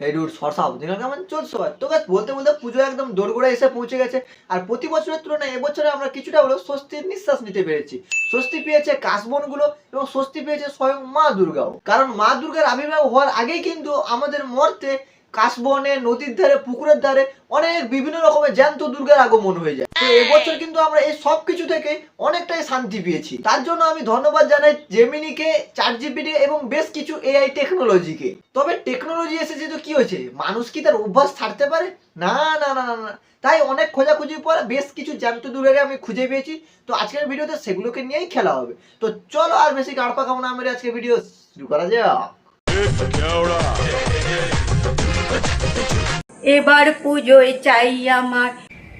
Root সরসাব দিন কেমন চলছে তো গাছ বলতে বলতে পুজো একদম দোরগোড়া এসে পৌঁছে গেছে। আর প্রতি বছরের তুলনায় এবছরে আমরা কিছুটা হলেও স্বস্তির নিঃশ্বাস নিতে পেরেছি। স্বস্তি পেয়েছে কাশবনগুলো এবং স্বস্তি পেয়েছে স্বয়ং মা দুর্গাও। কারণ মা দুর্গার আবির্ভাব হওয়ার আগেই কিন্তু আমাদের মর্তে কাশবনে, নদীর ধারে, পুকুরের ধারে অনেক বিভিন্ন রকমের জ্যান্ত দুর্গার আগমন হয়ে যায়। তো এবছর কিন্তু আমরা এই সব কিছু থেকে অনেকটাই শান্তি পেয়েছি। তার জন্য আমি ধন্যবাদ জানাই জেমিনিকে চার জিপিটি এবং বেশ কিছু এআই টেকনোলজিকে তবে টেকনোলজি এসেছে তো কি হয়েছে? মানুষ কি তার অভ্যাস ছাড়তে পারে? না না না না না। তাই অনেক খোঁজাখুঁজির পর বেশ কিছু জ্যান্ত দুর্গাকে আমি খুঁজে পেয়েছি। তো আজকের ভিডিওতে সেগুলোকে নিয়েই খেলা হবে। তো চলো আর বেশি গাড়পা খাব না আমার আজকে ভিডিও শুরু করা যাক। এবার পুজোয় চাই আমার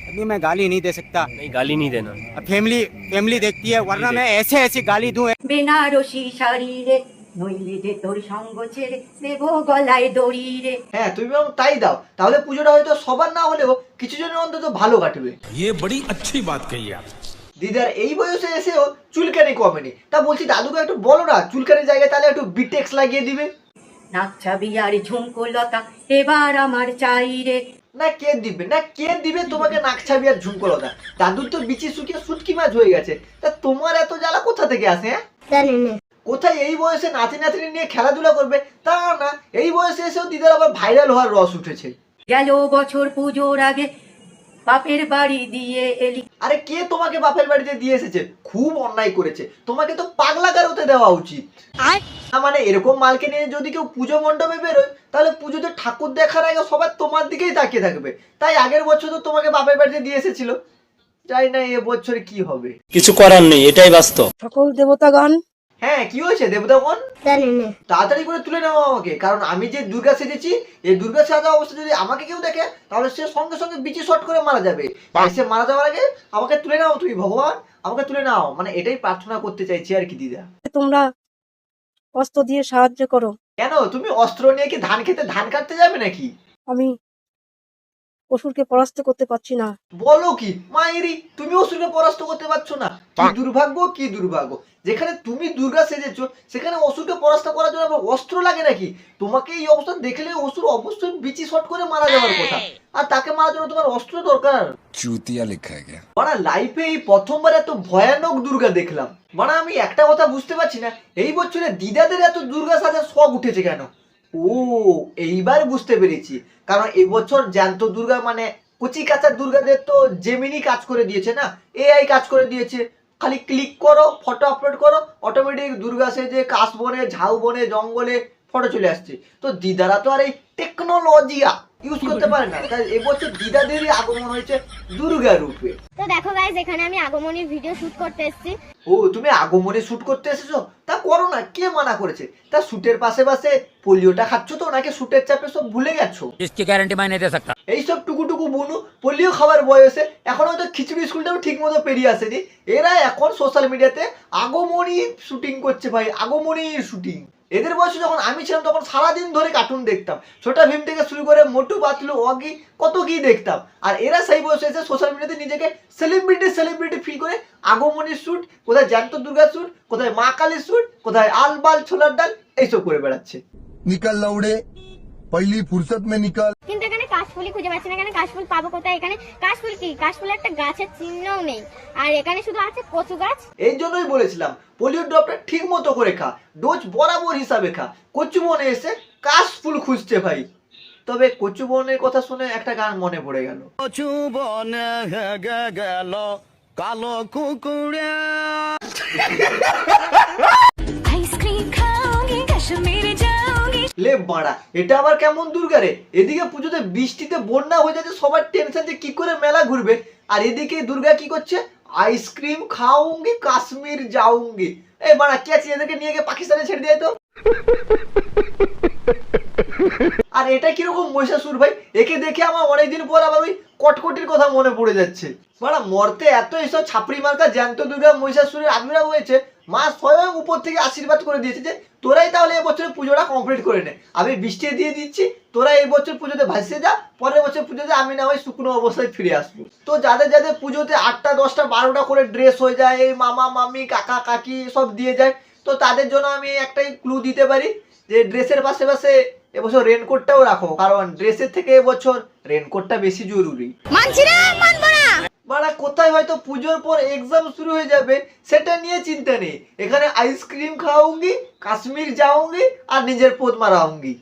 अभी मैं गाली नहीं दे सकता नहीं गाली नहीं देना अब फैमिली फैमिली देखती है वरना मैं ऐसे ऐसी गाली दूं বেনারসি শাড়ি রে নইলে যে তোর সঙ্গ ছেড়ে দেবো গলায় দড়ি রে হ্যাঁ তুমি বরং তাই দাও তাহলে পুজোটা হয়তো সবার না হলেও কিছু জনের অন্তত ভালো কাটবে ये बड़ी अच्छी बात कही आप দিদার এই বয়সে এসেও চুলকানি কমেনি তা বলছি দাদুকে একটু বলো না চুলকানির জায়গায় তাহলে একটু বিটেক্স লাগিয়ে দিবে নাকছাবি আর ঝুমকো লতা এবার আমার চাই রে। না কে দিবে? না কে দিবে তোমাকে নাকছাবি আর ঝুমকলতা? দাদুর তো বিচি শুকিয়ে শুটকি মাছ হয়ে গেছে। তা তোমার এত জ্বালা কোথা থেকে আসে হ্যাঁ? কোথায় এই বয়সে নাতি নাতনি নিয়ে খেলাধুলা করবে? তা না এই বয়সে এসেও দিদার আবার ভাইরাল হওয়ার রস উঠেছে। গেল বছর পুজোর আগে বাপের বাড়ি দিয়ে এলি আরে কে তোমাকে বাপের বাড়িতে দিয়ে এসেছে? খুব অন্যায় করেছে। তোমাকে তো পাগলা গারোতে দেওয়া উচিত। না মানে এরকম মালকে নিয়ে যদি কেউ পুজো মণ্ডপে বেরোয় তাহলে পুজোতে ঠাকুর দেখার আগে সবার তোমার দিকেই তাকিয়ে থাকবে। তাই আগের বছর তো তোমাকে বাপের বাড়িতে দিয়ে এসেছিল। জানি না এ বছরে কি হবে। কিছু করার নেই এটাই বাস্তব। সকল দেবতাগণ হ্যাঁ কি হয়েছে দেবতাগণ তাড়াতাড়ি করে তুলে নাও আমাকে কারণ আমি যে দুর্গা সেজেছি এই দুর্গা সাজা অবস্থা যদি আমাকে কেউ দেখে তাহলে সে সঙ্গে সঙ্গে বিচি শট করে মারা যাবে। সে মারা যাওয়ার আগে আমাকে তুলে নাও তুমি ভগবান আমাকে তুলে নাও। মানে এটাই প্রার্থনা করতে চাইছি আর কি দিদা। তোমরা অস্ত্র দিয়ে সাহায্য করো। কেন? তুমি অস্ত্র নিয়ে কি ধান খেতে ধান কাটতে যাবে নাকি? আমি অসুরকে পরাস্ত করতে পারছি না। বলো কি? মায়েরি তুমি অসুরকে পরাস্ত করতে পারছ না? কি দুর্ভাগ্য কি দুর্ভাগ্য? যেখানে তুমি দুর্গা সেজেছো সেখানে অসুরকে পরাস্ত করার জন্য অস্ত্র লাগে নাকি? তোমাকে এই অবস্থা দেখলে অসুর অবশ্যই বিচি শট করে মারা যাওয়ার কথা। আর তাকে মারার জন্য তোমার অস্ত্র দরকার। চুতিয়া লেখা গেছে মানে লাইফে এই প্রথমবার এত ভয়ানক দুর্গা দেখলাম। মানে আমি একটা কথা বুঝতে পারছি না এই বছরে দিদাদের এত দুর্গা সাজার শখ উঠেছে কেন? ও, এইবার বুঝতে পেরেছি। কারণ এবছর জ্যান্ত দুর্গা মানে কচি কাঁচার দুর্গাদের তো জেমিনি কাজ করে দিয়েছে না? এআই কাজ করে দিয়েছে। খালি ক্লিক করো ফটো আপলোড করো অটোমেটিক দুর্গা সেজে কাশ বনে, ঝাউ বনে, জঙ্গলে ফটো চলে আসছে। তো দিদারা তো আর এই টেকনোলজিয়া ইউজ করতে পারে না। তাই এবছর দিদাদেরই আগমন হয়েছে দুর্গা রূপে তো দেখো গাইজ এখানে আমি আগমনের ভিডিও শুট করতে এসেছি ও তুমি আগমনে শুট করতে এসেছো তা করো না কে মানা করেছে তা শুটের পাশে পাশে পোলিওটা খাচ্ছ তো নাকি শুটের চাপে সব ভুলে গেছো इसकी गारंटी मैं नहीं दे सकता এইসব টুকুটুকু বুনু পোলিও খাবার বয়সে এখন হয়তো খিচুড়ি স্কুলটাও ঠিক মতো পেরিয়ে আসেনি এরা এখন সোশ্যাল মিডিয়াতে আগমনী শুটিং করছে ভাই আগমনীর শুটিং এদের বয়সে যখন আমি ছিলাম তখন সারাদিন ধরে কার্টুন দেখতাম ছোটা ভীম থেকে শুরু করে মোটু পাতলু অগি কত কি দেখতাম আর এরা সেই বয়সে এসে সোশ্যাল মিডিয়াতে নিজেকে সেলিব্রিটি সেলিব্রিটি ফিল করে আগমনী স্যুট কোথায় জ্যান্ত দুর্গা শ্যুট কোথায় মা কালী শ্যুট কোথায় আলবাল ছোলার ডাল এইসব করে বেড়াচ্ছে। নিকাল লাউড়ে পহলি ফুরসত মে নিকাল। কিন্তু এখানে কাশফুলি খুঁজে পাচ্ছি না এখানে কাশফুল পাবো কোথায়? এখানে কাশফুল কি? কাশফুল একটা গাছের চিহ্নও নেই। আর এখানে শুধু আছে কচু গাছ? এই জন্যই বলেছিলাম পোলিও ড্রপটা ঠিক মতো করে খা ডোজ বরাবর হিসাবে খা। কচু মনে এসে কাশফুল খুঁজছে ভাই। তবে কচু বনের কথা শুনে একটা গান মনে পড়ে গেল। কালো কুকুরে। লে বাড়া এটা আবার কেমন দুর্গা রে? এদিকে পুজোতে বৃষ্টিতে বন্যা হয়ে যাচ্ছে সবার টেনশন যে কি করে মেলা ঘুরবে। আর এদিকে দুর্গা কি করছে? আইসক্রিম খাউঙ্গি কাশ্মীর যাউঙ্গি এই বাড়া কে আছে এদেরকে নিয়ে গিয়ে পাকিস্তানে ছেড়ে দেয় তো? আর এটা কীরকম মহিষাসুর ভাই? একে দেখে আমার অনেকদিন পর আবার ওই কটকটির কথা মনে পড়ে যাচ্ছে। মানে মরতে এত এইসব ছাপড়ি মার্কা জ্যান্ত দুর্গা মহিষাসুরের আবির্ভাব হয়েছে, মা স্বয়ং উপর থেকে আশীর্বাদ করে দিয়েছে যে, তোরাই তাহলে এবছর পুজোটা কমপ্লিট করে নে। আমি বৃষ্টি দিয়ে দিচ্ছি, তোরা এই বছর পুজোতে ভাসিয়ে যা, পরের বছর পুজোতে আমি না হয় শুকনো অবস্থায় ফিরে আসব। তো যাদের যাদের পুজোতে আটটা, দশটা, বারোটা করে ড্রেস হয়ে যায়, এই মামা, মামি, কাকা, কাকি সব দিয়ে যায়, তো তাদের জন্য আমি একটাই ক্লু দিতে পারি যে ড্রেসের পাশে পাশে এবছর রেনকোটটাও রাখো কারণ ড্রেসের থেকে এবছর রেনকোটটা বেশি জরুরি। মানছি না মানবো না। বাড়া কোথায় হয়তো পুজোর পর এক্সাম শুরু হয়ে যাবে সেটা নিয়ে চিন্তা নেই। এখানে আইসক্রিম খাওয়াঙ্গি কাশ্মীর যাওঙ্গি আর নিজের পোদ মারাঙ্গি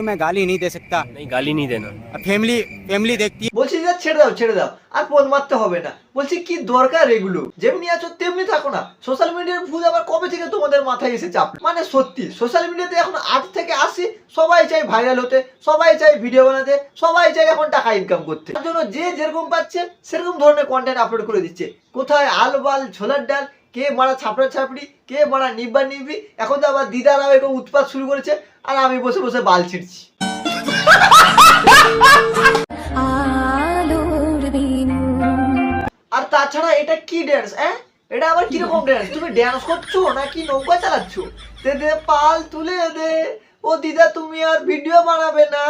अभी मैं गाली नहीं दे सकता नहीं गाली नहीं देना फैमिली फैमिली देखती है বলছি যে ছেড়ে দাও ছেড়ে দাও আর পোদ মারতে হবে না বলছি কি দরকার এগুলো যেমনি আছো তেমনি থাকো না সোশ্যাল মিডিয়ার ভুল আবার কবে থেকে তোমাদের মাথায় এসে চাপ মানে সত্যি সোশ্যাল মিডিয়াতে এখন আট থেকে আশি সবাই চাই ভাইরাল হতে সবাই চাই ভিডিও বানাতে সবাই চাই এখন টাকা ইনকাম করতে তার জন্য যে যেরকম পাচ্ছে সেরকম ধরনের কন্টেন্ট আপলোড করে দিচ্ছে কোথায় আল বাল ছোলার ডাল কে মারা ছাপড়া ছাপড়ি কে মারা নিব্বা নিবি এখন তো আবার দিদারাও এরকম উৎপাত শুরু করেছে আর আমি বসে বসে বাল ছিঁড়ছি। আর তাছাড়া এটা কি ড্যান্স হ্যাঁ এটা আবার কীরকম ড্যান্স তুমি ড্যান্স করছ নাকি নৌকা চালাচ্ছ? দে দে পাল তুলে দে। ও দিদা তুমি আর ভিডিও বানাবে না।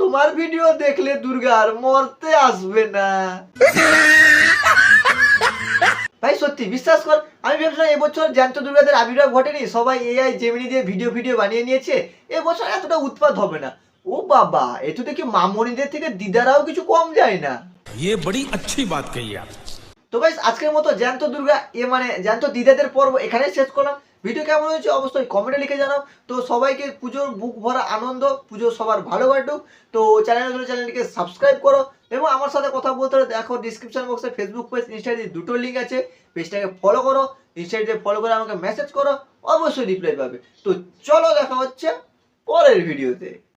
তোমার ভিডিও দেখলে দুর্গা আর মরতে আসবে না। সত্যি বিশ্বাস কর আমি ভেবেছিলাম এবছর জ্যান্ত দুর্গাদের আবির্ভাব ঘটেনি সবাই এআই জেমিনি দিয়ে ভিডিও ভিডিও বানিয়ে নিয়েছে এবছর এতটা উৎপাদ হবে না ও বাবা এ তো দেখি মামনিদের থেকে দিদারাও কিছু কম যায় না ये बड़ी अच्छी बात कही आप তো গাইস আজকের মতো জ্যান্ত দুর্গা এ মানে জ্যান্ত দিদাদের পর্ব এখানেই শেষ করলাম ভিডিও কেমন হয়েছে অবশ্যই কমেন্টে লিখে জানাও। তো সবাইকে পুজোর বুক ভরা আনন্দ পুজো সবার ভালো কাটুক তো চ্যানেল চ্যানেলটিকে সাবস্ক্রাইব করো এবং আমার সাথে কথা বলতে হলে দেখো ডিসক্রিপশন বক্সে ফেসবুক পেজ ইনস্টাগ্রামে দুটো লিঙ্ক আছে। পেজটাকে ফলো করো ইনস্টাগ্রামে ফলো করে আমাকে মেসেজ করো, অবশ্যই রিপ্লাই পাবে। তো চলো দেখা হচ্ছে পরের ভিডিওতে।